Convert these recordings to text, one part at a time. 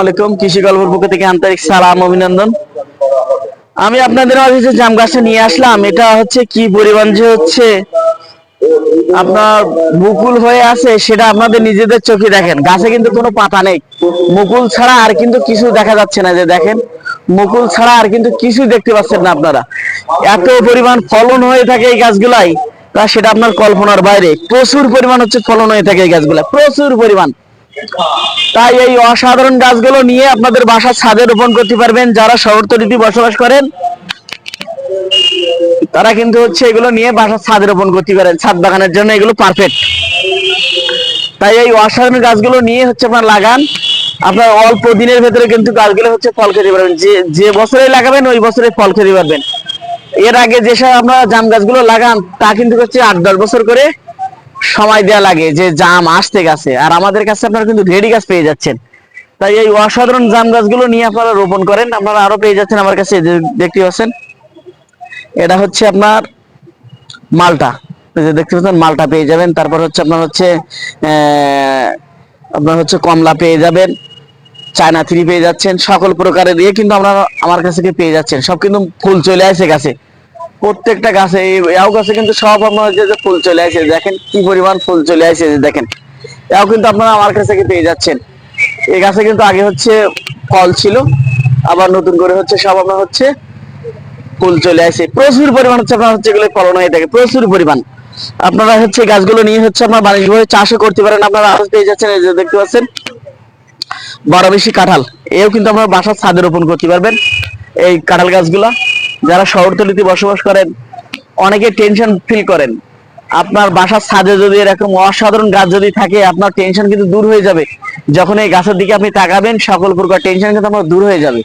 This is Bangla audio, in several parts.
আলাইকুম, কৃষি গল্পের পক্ষ থেকে আন্তরিক সালাম, অভিনন্দন। আমি আপনাদের মাঝে জাম গাছটা নিয়ে আসলাম, এটা হচ্ছে কি পরিমাণ যে হচ্ছে আপনার মুকুল হয়ে আছে, সেটা আপনাদের নিজেদের চোখে দেখেন। গাছে কিন্তু কোনো পাতা নেই। মুকুল ছাড়া আর কিন্তু কিছু দেখা যাচ্ছে না, যে দেখেন, মুকুল ছাড়া আর কিন্তু কিছু দেখতে পাচ্ছেন না আপনারা। এত পরিমাণ ফলন হয়ে থাকে এই গাছগুলাই, তা সেটা আপনার কল্পনার বাইরে। প্রচুর পরিমাণ হচ্ছে ফলন হয়ে থাকে এই গাছগুলা প্রচুর পরিমাণ। তাই এই অসাধারণ গাছগুলো নিয়ে আপনাদের বাসার ছাদে রোপণ করতে পারবেন যারা শহরতলিতে বসবাস করেন। তারা কিন্তু হচ্ছে এগুলো নিয়ে বাসার ছাদে রোপণ করতে পারেন। ছাদ বাগানের জন্য এগুলো পারফেক্ট তাই এই অসাধারণ গাছগুলো নিয়ে হচ্ছে আপনার লাগান। আপনার অল্প দিনের ভেতরে কিন্তু গাছগুলো হচ্ছে ফল খেতে পারবেন। যে যে বছরে লাগাবেন, ওই বছরে ফল খেতে পারবেন। এর আগে যেসব আপনারা জাম গাছগুলো লাগান, তা কিন্তু হচ্ছে আট, দশ বছর করে সময় দেওয়া লাগে যে জাম আসতে গেছে। আর আমাদের কাছে আপনারা কিন্তু রেডি গাছ পেয়ে যাচ্ছেন। তাই এই অসাধারণ জাম গাছগুলো নিয়ে আপনারা রোপণ করেন। আপনারা আরও পেয়ে যাচ্ছেন আমার কাছে দেখতে পাচ্ছেন। এটা হচ্ছে আপনার মালটা। দেখতে পাচ্ছেন, মালটা পেয়ে যাবেন। তারপর হচ্ছে আপনার হচ্ছে আপনার হচ্ছে কমলা পেয়ে যাবেন। চায়না থ্রি পেয়ে যাচ্ছেন। সকল প্রকারের ইয়ে কিন্তু আমরা আমার কাছে পেয়ে যাচ্ছেন। সব কিন্তু ফুল চলে আসে গাছে। প্রত্যেকটা গাছে এও গাছে কিন্তু সব আপনার যে ফুল চলে আসে, দেখেন কি পরিমাণ ফুল চলে আসে দেখেন। এও কিন্তু আপনারা আমার কাছে পেয়ে যাচ্ছেন। এই গাছে কিন্তু আগে হচ্ছে ফল ছিল, আবার নতুন করে হচ্ছে সব আপনার হচ্ছে ফুল চলে আসে। প্রচুর পরিমাণ হচ্ছে আপনার হচ্ছে এগুলো ফলন হয়ে থাকে প্রচুর পরিমাণ। আপনারা হচ্ছে গাছগুলো নিয়ে হচ্ছে আপনার বাণিজ্যিকভাবে চাষও করতে পারেন, আপনারা আরও পেয়ে যাচ্ছেন, এই যে দেখতে পাচ্ছেন। বড় বেশি কাঁঠাল, এও কিন্তু আপনার বাসার ছাদে রোপণ করতে পারবেন, এই কাঁঠাল গাছগুলা। যারা শহরতলিতে বসবাস করেন, অনেকে টেনশন ফিল করেন। আপনার বাসার ছাদে যদি এরকম অসাধারণ গাছ যদি থাকে, আপনার টেনশন কিন্তু দূর হয়ে যাবে। যখন এই গাছের দিকে আপনি তাকাবেন, সকল প্রকার টেনশন কিন্তু আপনার দূর হয়ে যাবে।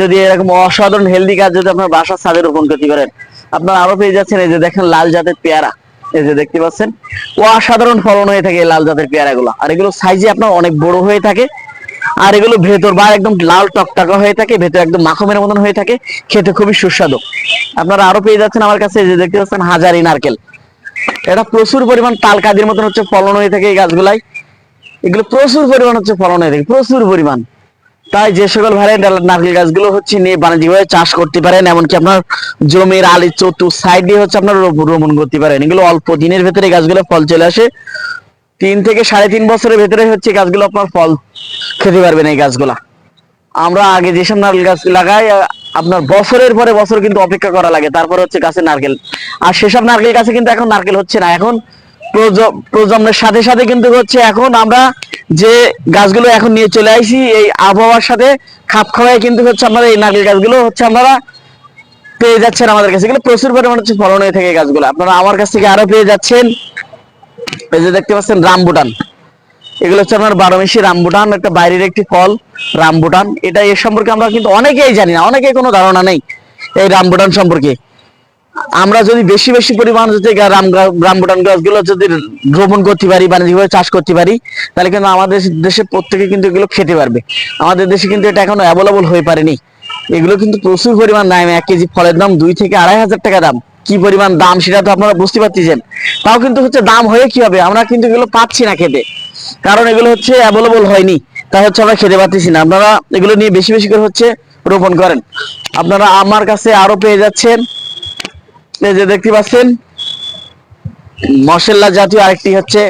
যদি এরকম অসাধারণ হেলদি গাছ যদি আপনার বাসার ছাদে রোপণ করতে পারেন, আপনার আরও পেয়ে যাচ্ছেন এই যে দেখেন লাল জাতের পেয়ারা। এই যে দেখতে পাচ্ছেন, অসাধারণ ফলন হয়ে থাকে লাল জাতের পেয়ারা গুলো আর এগুলো সাইজে আপনার অনেক বড় হয়ে থাকে। আর এগুলো ভেতর বা একদম লাল টকটকা হয়ে থাকে, ভেতর একদম মাখমের মতন হয়ে থাকে, খেতে খুবই সুস্বাদু। আপনারা আরও পেয়ে যাচ্ছেন আমার কাছে যে দেখতে পাচ্ছেন হাজারি নারকেল। এটা প্রচুর পরিমাণ তাল কাদির মতন হচ্ছে ফলন হয়ে থাকে এই গাছগুলাই। এগুলো প্রচুর পরিমাণ হচ্ছে ফলন হয়ে থাকে, প্রচুর পরিমাণ। তাই যে সকল ভাইয়ের নারকেল গাছগুলো হচ্ছে নিয়ে বাণিজ্যিকভাবে চাষ করতে পারেন, এমনকি আপনার জমির আলি চতুর সাইড দিয়ে হচ্ছে আপনার রোপ- রোপণ করতে পারেন। এগুলো অল্প দিনের ভেতরে গাছগুলো ফল চলে আসে। তিন থেকে সাড়ে তিন বছরের ভেতরে হচ্ছে গাছগুলো আপনার ফল খেতে পারবেন এই গাছগুলা। আমরা আগে যেসব নারকেল গাছ লাগাই আপনার বছরের পরে বছর কিন্তু অপেক্ষা করা লাগে, তারপর হচ্ছে গাছের নারকেল। আর সেসব নারকেল গাছে কিন্তু এখন নারকেল হচ্ছে না, এখন প্রজন্মের সাথে সাথে কিন্তু হচ্ছে এখন আমরা যে গাছগুলো এখন নিয়ে চলে আসি এই আবহাওয়ার সাথে খাপ খাওয়াই কিন্তু হচ্ছে আমরা এই নারকেল গাছগুলো হচ্ছে আমরা পেয়ে যাচ্ছেন আমাদের কাছে। প্রচুর পরিমাণে হচ্ছে ফলন হয়ে থাকে গাছগুলো। আপনারা আমার কাছ থেকে আরও পেয়ে যাচ্ছেন। এই যে দেখতে পাচ্ছেন রামবুটান। এগুলো হচ্ছে আপনার বারোমেশি রামবুটান, একটা বাইরের একটি ফল, রামবুটান। এটা এর সম্পর্কে আমরা কিন্তু অনেকেই জানি না অনেকেই কোনো ধারণা নেই এই রামবুটান সম্পর্কে। আমরা যদি বেশি বেশি পরিমাণ যদি রাম রামবুটান গাছগুলো যদি রোপণ করতে পারি, বাণিজ্যিকভাবে চাষ করতে পারি, তাহলে কিন্তু আমাদের দেশে প্রত্যেকে কিন্তু এগুলো খেতে পারবে। আমাদের দেশে কিন্তু এটা এখনও অ্যাভেলেবল হয়ে পারেনি। এগুলো কিন্তু প্রচুর পরিমাণ দাম, এক কেজি ফলের দাম দুই থেকে আড়াই হাজার টাকা দাম। কি পরিমাণ দাম সেটা তো আপনারা বুঝতে পারতেছেন। তাও কিন্তু হচ্ছে দাম হয়ে কি হবে? আমরা কিন্তু এগুলো পাচ্ছি না খেতে। কারণ এগুলো হচ্ছে অ্যাভেলেবল হয়নি। তাই হচ্ছে আমরা খেতে পারতেছি না। আপনারা এগুলো নিয়ে বেশি বেশি করে হচ্ছে রোপণ করেন। আপনারা আমার কাছে আরও পেয়ে যাচ্ছেন। এই যে দেখতে পাচ্ছেন, মশলা জাতীয় আরেকটি হচ্ছে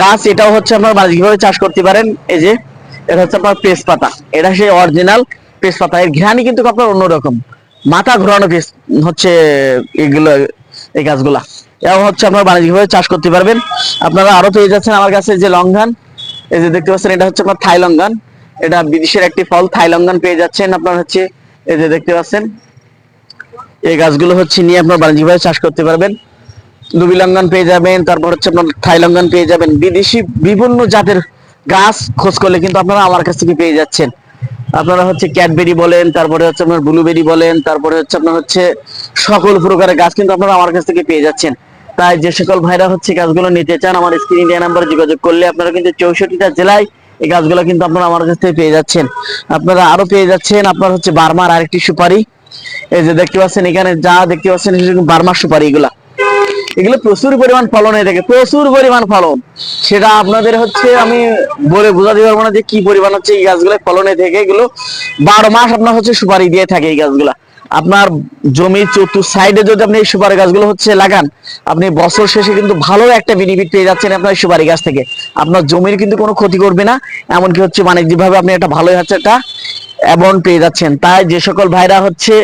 গাছ। এটাও হচ্ছে আপনার বাণিজ্যিকভাবে চাষ করতে পারেন। এই যে, এটা হচ্ছে আপনার পেস পাতা। এটা সেই অরিজিনাল পেস পাতা। এর ঘ্রাণই কিন্তু আপনার অন্যরকম। মাথা ঘোরানো পেস হচ্ছে এগুলো, এই গাছগুলা। এটাও হচ্ছে আপনার বাণিজ্যিকভাবে চাষ করতে পারবেন। আপনারা আরও পেয়ে যাচ্ছেন আমার কাছে যে লঙ্ঘান। এই যে দেখতে পাচ্ছেন, এটা হচ্ছে আপনার থাই লঙ্ঘান। এটা বিদেশের একটি ফল, থাই লঙ্ঘান পেয়ে যাচ্ছেন আপনার হচ্ছে, এই যে দেখতে পাচ্ছেন। এই গাছগুলো হচ্ছে নিয়ে আপনার বাণিজ্যিকভাবে চাষ করতে পারবেন। দুবি লুবিলাঙ্গন পেয়ে যাবেন, তারপর হচ্ছে আপনার থাই থাইলঙ্গন পেয়ে যাবেন। বিদেশি বিভিন্ন জাতের গাছ খোঁজ করলে কিন্তু আপনারা আমার কাছ থেকে পেয়ে যাচ্ছেন। আপনারা হচ্ছে ক্যাডবেরি বলেন, তারপরে হচ্ছে আপনার ব্লুবেরি বলেন, তারপরে হচ্ছে আপনার হচ্ছে সকল প্রকারের গাছ কিন্তু আপনারা আমার কাছ থেকে পেয়ে যাচ্ছেন। তাই যে সকল ভাইরা হচ্ছে গাছগুলো নিতে চান, আমার স্ক্রিন ইন্ডিয়া নাম্বারে যোগাযোগ করলে আপনারা কিন্তু চৌষট্টিটা জেলায় এই গাছগুলো কিন্তু আপনারা আমার কাছ থেকে পেয়ে যাচ্ছেন। আপনারা আরও পেয়ে যাচ্ছেন আপনার হচ্ছে বার্মার আরেকটি সুপারি। এই যে দেখতে পাচ্ছেন এখানে যা দেখতে পাচ্ছেন বার্মার সুপারি এগুলা। এগুলো প্রচুর পরিমাণ ফলন হয়ে থাকে, প্রচুর পরিমাণ ফলন। সেটা আপনাদের হচ্ছে আমি বলে বোঝাতে পারব না যে কি পরিমাণ হচ্ছে এই গাছগুলো ফলন থাকে। এগুলো বারো মাস আপনার হচ্ছে সুপারি দিয়ে থাকে এই গাছগুলা। আপনার জমির চতুর সাইডে যদি আপনি এই সুপারি গাছগুলো হচ্ছে লাগান, আপনি বছর শেষে কিন্তু ভালো একটা বেনিফিট পেয়ে যাচ্ছেন আপনার সুপারি গাছ থেকে। আপনার জমির কিন্তু কোনো ক্ষতি করবে না, এমনকি হচ্ছে বাণিজ্যিক ভাবে আপনি একটা ভালোই হচ্ছে একটা অ্যামাউন্ট পেয়ে যাচ্ছেন। তাই যে সকল ভাইরা হচ্ছে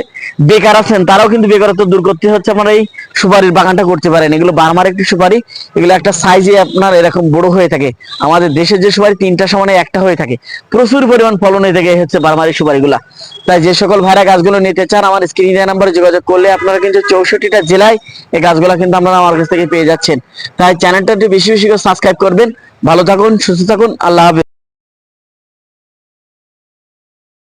বেকার আছেন, তারাও কিন্তু বেকারত্ব দূর করতে হচ্ছে। আপনার এই সুপারির বাগানটা করতে পারেন। এগুলো বার্মার একটি সুপারি। এগুলো একটা সাইজে আপনার এরকম বড় হয়ে থাকে। আমাদের দেশের যে সুপারি তিনটা সমানে একটা হয়ে থাকে। প্রচুর পরিমাণ ফলন হয়ে থাকে হচ্ছে বার্মারি সুপারিগুলা। তাই যে সকল ভাইরা গাছগুলো নিতে চান, আমার স্ক্রিন নাম্বারে যোগাযোগ করলে আপনারা কিন্তু চৌষট্টিটা জেলায় এই গাছগুলো কিন্তু আপনারা আমার কাছ থেকে পেয়ে যাচ্ছেন। তাই চ্যানেলটা একটু বেশি বেশি করে সাবস্ক্রাইব করবেন। ভালো থাকুন, সুস্থ থাকুন, আল্লাহ হাফেজ।